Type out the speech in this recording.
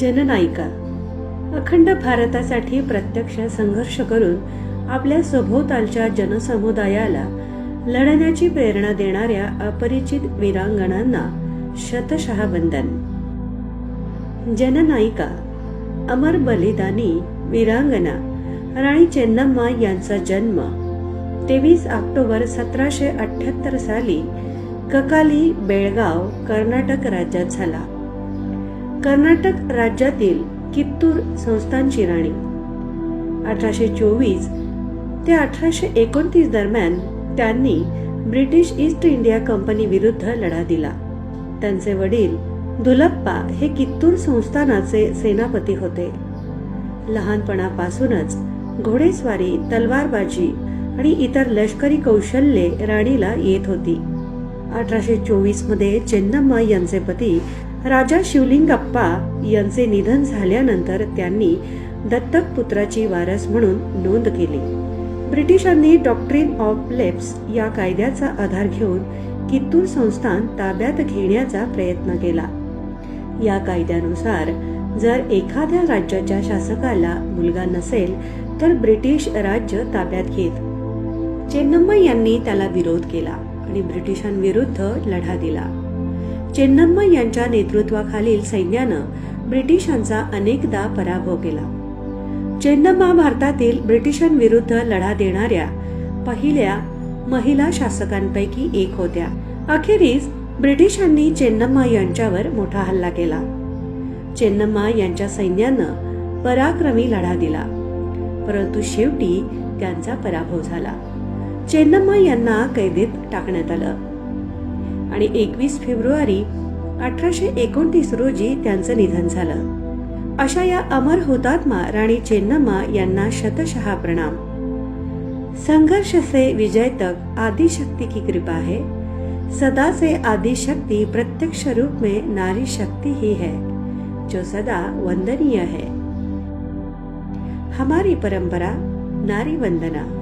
जननायिका. अखंड भारतासाठी प्रत्यक्ष संघर्ष करून आपल्या सभोवतालच्या जनसमुदायाला लढण्याची प्रेरणा देणाऱ्या अपरिचित वीरांगणांना शतशः वंदन जननायिका. अमर बलिदानी वीरांगना. राणी चेन्नम्मा यांचा जन्म तेवीस ऑक्टोबर सतराशे अठ्याहत्तर साली ककाली बेळगाव कर्नाटक राज्यात झाला. कर्नाटक राज्यातील कित्तूर संस्थानची राणी. अठराशे चोवीस ते अठराशे एकोणतीस दरम्यान त्यांनी ब्रिटिश ईस्ट इंडिया कंपनी विरुद्ध लढा दिला. त्यांचे वडील दुलप्पा हे कित्तूर संस्थानाचे सेनापती होते. लहानपणापासूनच घोडेस्वारी तलवारबाजी आणि इतर लष्करी कौशल्ये राणीला येत होती. अठराशे चोवीसमध्ये चेन्नम्मा यांचे पती राजा शिवलिंगप्पा यांचे निधन झाल्यानंतर त्यांनी दत्तक पुत्राची वारस म्हणून नोंद केली. ब्रिटिशांनी डॉक्ट्रिन ऑफ लेप्स या कायद्याचा आधार घेऊन कित्तूर संस्थान ताब्यात घेण्याचा प्रयत्न केला. या कायद्यानुसार जर एखाद्या राज्याच्या शासकाला मुलगा नसेल तर ब्रिटिश राज्य ताब्यात घेत. चेन्नम्मा यांनी त्याला विरोध केला आणि ब्रिटिशांविरुद्ध लढा दिला. चेन्नम्मा यांच्या नेतृत्वाखालील सैन्यानं ब्रिटिशांचा अनेकदा पराभव केला. चेन्नम्मा भारतातील ब्रिटिशांविरुद्ध लढा देणाऱ्या पहिल्या महिला शासकांपैकी एक होत्या. अखेरीस ब्रिटिशांनी चेन्नम्मा यांच्यावर मोठा हल्ला केला. चेन्नम्मा यांच्या सैन्यानं पराक्रमी लढा दिला. परंतु शेवटी त्यांचा पराभव झाला. चेन्नम्मा यांना कैदेत टाकण्यात आलं. आणि एकवीस फेब्रुवारी अठराशे एकोणतीस रोजी त्यांचं निधन झालं. अशा या अमर हुतात्मा राणी चेन्नम्मा यांना शतशः प्रणाम. संघर्ष से विजय तक आदिशक्ती की कृपा है. सदा से आदिशक्ति प्रत्यक्ष रूप में नारी शक्ति ही है जो सदा वंदनीय है। हमारी परंपरा नारी वंदना।